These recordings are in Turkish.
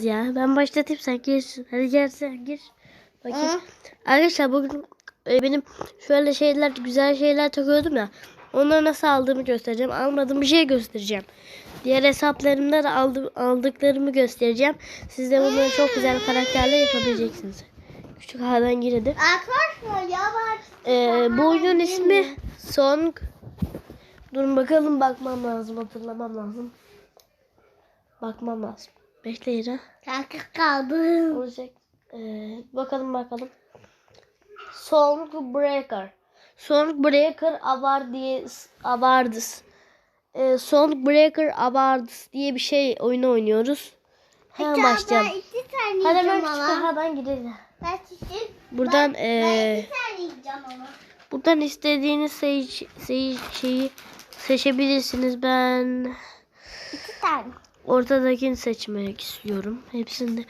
ya. Ben başlatayım sen girsin. Hadi gel sen gir. Bakayım. Arkadaşlar bugün e, benim şöyle şeyler güzel şeyler takıyordum ya. Onları nasıl aldığımı göstereceğim. Almadığım bir şey göstereceğim. Diğer hesaplarımda da aldım, aldıklarımı göstereceğim. Siz de bunları çok güzel karakterler yapabileceksiniz. Küçük A'dan girdi. Arkadaşlar ya var. Ee, bu oyunun ismi Song. Durun bakalım bakmam lazım hatırlamam lazım. Bakmam lazım. 5 lira. Takık kaldım. Olacak. Ee, bakalım bakalım. Sonic Breaker. Sonic Breaker Avar diye Avardız. Ee, Sonic Breaker Avardız diye bir şey oyunu oynuyoruz. Hemen Peki başlayalım. Abla, iki tane Hadi hemen kütüphaneden girelim. Ben çiçek. Buradan ben, ee, ben Buradan istediğiniz seç, seç, şeyi seçebilirsiniz. Ben iki tane ortadakini seçmek istiyorum. Hepsinde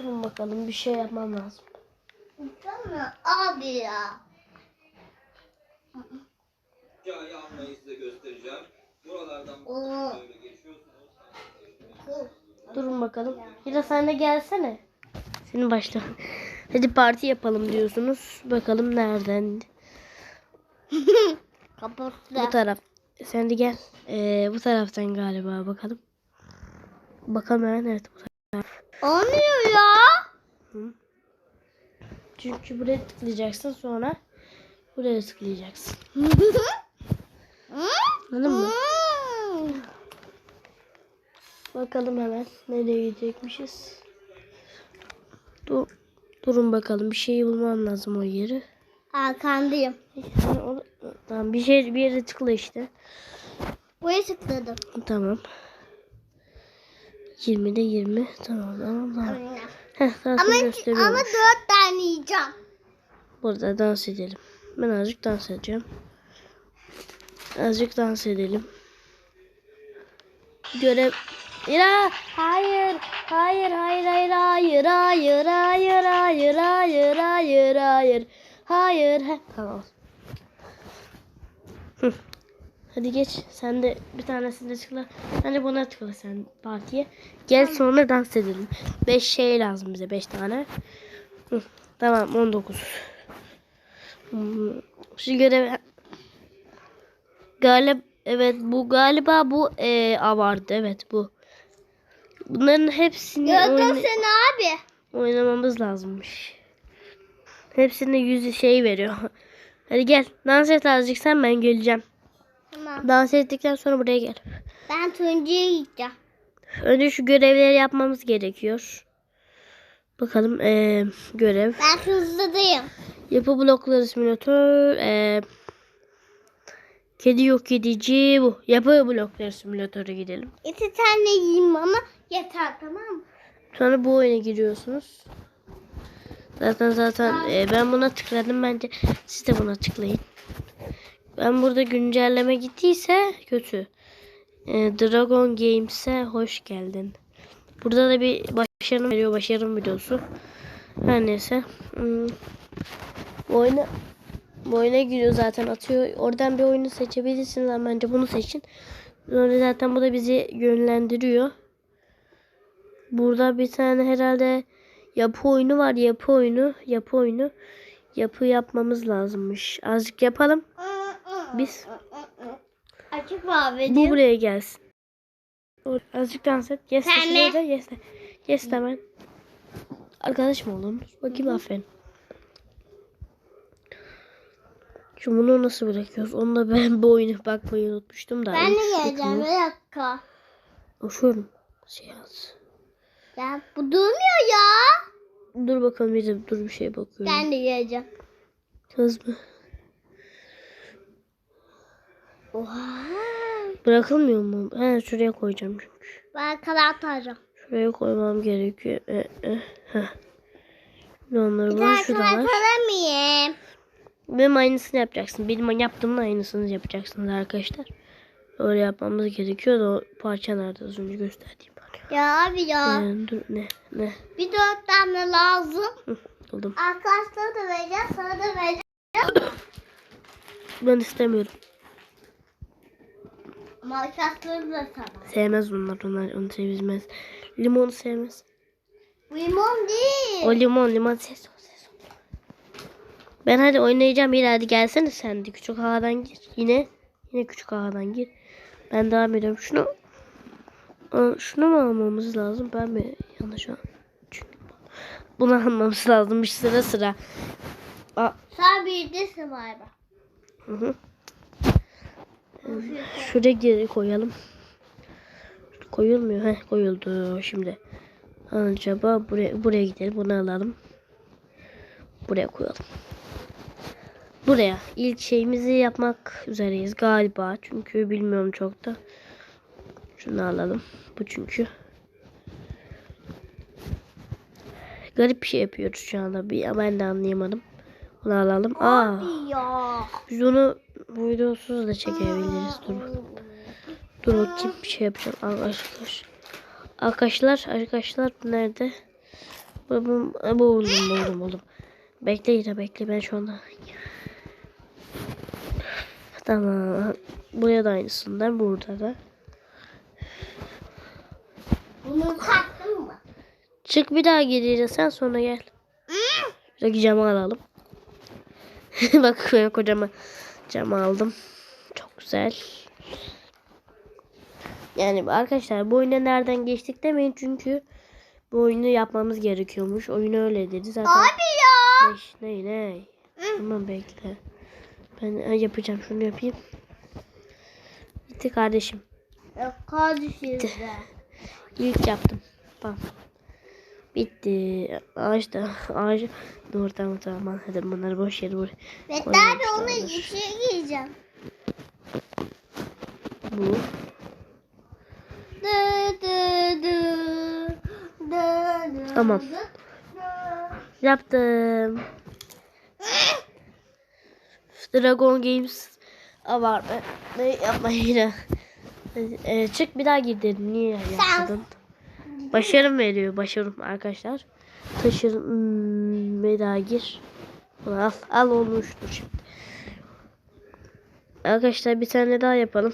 Durun bakalım bir şey yapmam lazım. Tamam abi ya. Hikaye anlayı size göstereceğim. Buralardan böyle geçiyorsunuz. Durun bakalım. Hira sen de gelsene. Senin başla. Hadi parti yapalım diyorsunuz. Bakalım nereden? Kapattı. Bu taraf. Sen de gel. Ee, bu taraftan galiba bakalım. Bakalım hemen evet bu taraf. Olmuyor ya. Çünkü buraya tıklayacaksın sonra buraya tıklayacaksın. Anladın mı? Bakalım hemen nereye gidecekmişiz. Dur, durun bakalım bir şey bulmam lazım o yeri. Arkandayım. Yani o- Tamam bir şey bir yere tıkla işte. Buraya tıkladım. Tamam. 20'de 20. Tamam tamam tamam. Heh Ama, ama dört tane yiyeceğim. Burada dans edelim. Ben azıcık dans edeceğim. Azıcık dans edelim. Görev... Ya hayır, hayır, hayır, hayır, hayır, hayır, hayır, hayır, hayır, hayır, hayır, hayır. Heh, tamam. Hı. Hadi geç. Sen de bir tanesine tıkla. Sen de buna tıkla sen partiye. Gel sonra dans edelim. 5 şey lazım bize. 5 tane. Hı. Tamam 19. Hmm, Şu görev Galip evet bu galiba bu e, avardı evet bu. Bunların hepsini oyna- sen abi. oynamamız lazımmış. Hepsine yüz şey veriyor. Hadi gel dans et azıcık sen ben geleceğim. Tamam. Dans ettikten sonra buraya gel. Ben turuncuyu yiyeceğim. Önce şu görevleri yapmamız gerekiyor. Bakalım e, görev. Ben hızlıdayım. Yapı blokları simülatör. E, kedi yok edici bu. Yapı blokları simülatörü gidelim. İki tane yiyeyim ama yeter tamam mı? Sonra bu oyuna giriyorsunuz. Zaten zaten e, ben buna tıkladım bence siz de buna tıklayın. Ben burada güncelleme gittiyse kötü. E, Dragon Games'e hoş geldin. Burada da bir başarım veriyor başarım videosu. Her neyse. Hmm. Bu oyuna bu oyuna giriyor zaten atıyor. Oradan bir oyunu seçebilirsiniz ama bence bunu seçin. Sonra zaten bu da bizi yönlendiriyor. Burada bir tane herhalde yapı oyunu var. Yapı oyunu. Yapı oyunu. Yapı yapmamız lazımmış. Azıcık yapalım. Biz. Açık Bu mavi. buraya gelsin. Dur, Azıcık dans et. Yes de Sen şuraya mi? Yes. Yes ben. Arkadaş mı olalım? Bakayım aferin. Şu bunu nasıl bırakıyoruz? Onu da ben bu oyunu bakmayı unutmuştum da. Ben de geleceğim bir dakika. Uçuyorum. Şey yaz. Ya bu durmuyor ya. Dur bakalım bir de dur bir şey bakıyorum. Ben de geleceğim. Hız mı? Oha. Bırakılmıyor mu? He şuraya koyacağım çünkü. Ben kanat alacağım. Şuraya koymam gerekiyor. E, e, heh. Şimdi onları tane şurada var. alamayayım. Benim aynısını yapacaksın. Benim yaptığımın aynısını yapacaksınız arkadaşlar. Öyle yapmamız gerekiyor da o parça nerede az önce gösterdiğim. Ya abi ya. Ee, dur ne ne Bir dört tane lazım. Hı, buldum. Arkadaşlara da vereceğim. Sana da vereceğim. Ben istemiyorum. Ama arkadaşlarım da sana. Sevmez onlar onlar onu sevmez. Limonu sevmez. Limon değil. O limon limon ses ol ses ol. Ben hadi oynayacağım yine hadi gelsene sen de küçük ağadan gir. Yine yine küçük ağadan gir. Ben devam ediyorum. Şunu Aa, şunu mu almamız lazım? Ben mi yanlış an? Çünkü bunu almamız lazımmış sıra sıra. Aa, Sen bilirsin galiba. hı hı. Şuraya geri koyalım. Koyulmuyor. Heh, koyuldu şimdi. Acaba buraya buraya gidelim. Bunu alalım. Buraya koyalım. Buraya ilk şeyimizi yapmak üzereyiz galiba. Çünkü bilmiyorum çok da. Şunu alalım. Bu çünkü. Garip bir şey yapıyoruz şu anda. Bir, ben de anlayamadım. Bunu alalım. Aa, biz onu videosuz da çekebiliriz. Dur. Dur bakayım bir şey yapacağım arkadaşlar. Arkadaşlar arkadaşlar bu nerede? Bu, bu, bu oğlum bu oğlum oğlum. Bekle yine bekle ben şu anda. Tamam. Buraya da aynısından burada da. Bunu taktın mı? Çık bir daha gireceğiz sen sonra gel. Şuradaki camı alalım. Bak kocaman camı aldım. Çok güzel. Yani arkadaşlar bu oyuna nereden geçtik demeyin çünkü bu oyunu yapmamız gerekiyormuş. Oyun öyle dedi zaten. Abi ya. Ne ne ne. Tamam bekle. Ben yapacağım şunu yapayım. Bitti kardeşim. Kardeşim de. İlk yaptım. Bam. Bitti. Ağaçta. Ağaç. Dur tamam tamam. Hadi bunları boş yere vur. Koymamış abi onu içine gireceğim. Bu. Dı dı dı. Dı dı Tamam. Yaptım. Dragon Games var mı? Ne yapma yine. Ee, çık bir daha gir dedim. Niye yapmadın? Başarım veriyor. Başarım arkadaşlar. Taşırım. Hmm, bir daha gir. Bunu al. Al olmuştur şimdi. Arkadaşlar bir tane daha yapalım.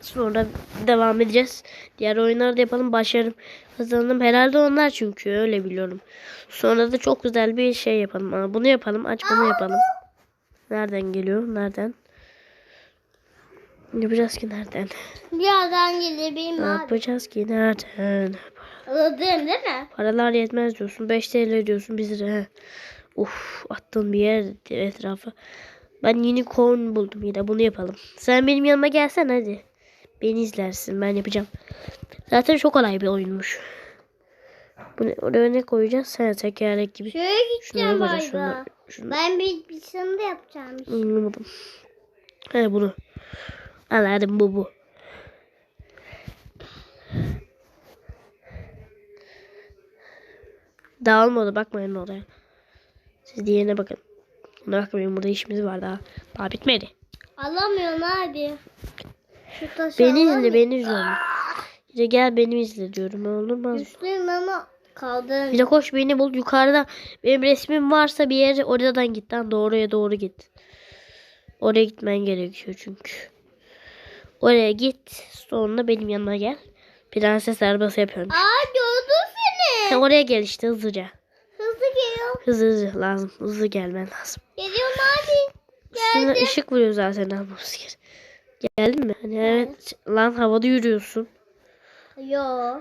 Sonra devam edeceğiz. Diğer oyunları da yapalım. Başarım kazandım. Herhalde onlar çünkü öyle biliyorum. Sonra da çok güzel bir şey yapalım. Aa, bunu yapalım. Aç bunu yapalım. Nereden geliyor? Nereden? Ne yapacağız ki nereden? Birazdan gelebilirim abi. yapacağız ki nereden? Anladın değil mi? Paralar yetmez diyorsun. 5 TL diyorsun 1 lira. He. Uf attığım bir yer etrafı. Ben unicorn buldum yine bunu yapalım. Sen benim yanıma gelsen hadi. Beni izlersin ben yapacağım. Zaten çok kolay bir oyunmuş. Bu ne, oraya ne koyacağız? Sen tekerlek gibi. Şöyle gideceğim galiba. Şunları, şunları. Ben bir, bir da yapacağım. Anlamadım. He bunu. Hadi bu bu. Daha olmadı bakmayın oraya. Siz diğerine bakın. Buna bakmayın burada işimiz var daha. Daha bitmedi. Alamıyorum abi. Şu taşı Beni izle beni izle. Bir de gel beni izle diyorum. Olur mu? Güçlüyüm ama kaldım. Bir de koş beni bul. Yukarıda benim resmim varsa bir yere oradan git lan. Doğruya doğru git. Oraya gitmen gerekiyor çünkü. Oraya git. Sonra benim yanıma gel. Prenses arabası yapıyorum. Aa. Sen oraya gel işte hızlıca. Hızlı geliyorum. Hızlı hızlı lazım. Hızlı gelmen lazım. Geliyorum abi. Üstüne ışık vuruyor zaten gel. Geldin mi? Hani evet. Lan havada yürüyorsun. Yo.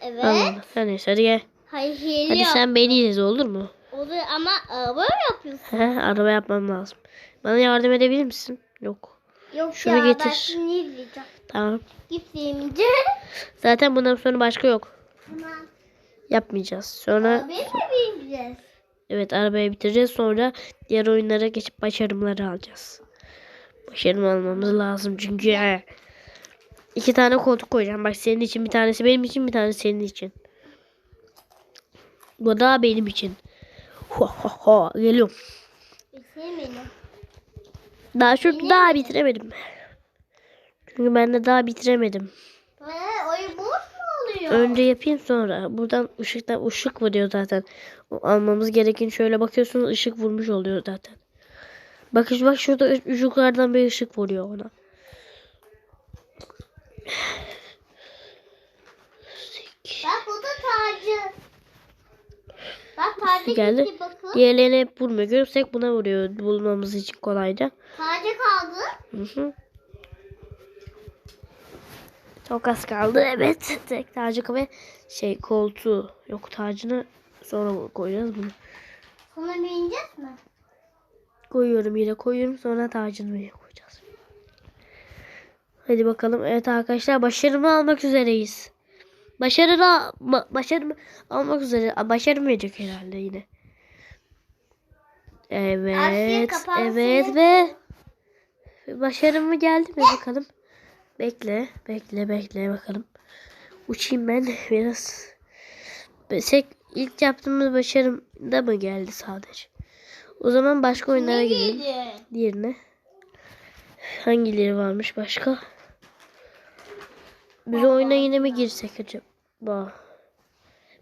Evet. Allah. Her neyse hadi gel. Hayır Hadi geliyor. sen beni izle olur mu? Olur ama araba mı yapıyorsun? He, araba yapmam lazım. Bana yardım edebilir misin? Yok. Yok Şunu ya ben getir. şimdi izleyeceğim. Tamam. Gittiğimde. Zaten bundan sonra başka yok. Tamam. Yapmayacağız. Sonra mi bineceğiz? evet arabayı bitireceğiz. Sonra diğer oyunlara geçip başarımları alacağız. Başarım almamız lazım çünkü iki tane koltuk koyacağım. Bak senin için bir tanesi benim için bir tanesi senin için. Bu da benim için. Ho ho ho geliyorum. Daha Yine daha bitiremedim. Çünkü ben de daha bitiremedim önce yapayım sonra. Buradan ışıktan ışık vuruyor zaten. O almamız gereken şöyle bakıyorsunuz ışık vurmuş oluyor zaten. Bakış bak şurada ışıklardan bir ışık vuruyor ona. Bak o da tacı. Bak tacı geldi. Diğerlerine hep vurmuyor. Görürsek buna vuruyor bulmamız için kolayca. Tacı kaldı. Hı hı. Çok az kaldı. Evet. Tek tacı ve şey koltuğu. Yok tacını sonra koyacağız bunu. Sonra bineceğiz mi? Koyuyorum yine koyuyorum sonra tacını yine koyacağız. Hadi bakalım. Evet arkadaşlar başarımı almak üzereyiz. Başarını ma- başarımı almak üzere. Başaramayacak herhalde yine. Evet. Evet ve başarımı geldi mi bakalım. Bekle, bekle, bekle bakalım. Uçayım ben biraz. Sek ilk yaptığımız başarım da mı geldi sadece? O zaman başka oyunlara gidelim. Diğerine. Hangileri varmış başka? Biz oyuna yine mi girsek acaba?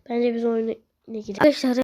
Bence biz oyuna yine girelim. Arkadaşlar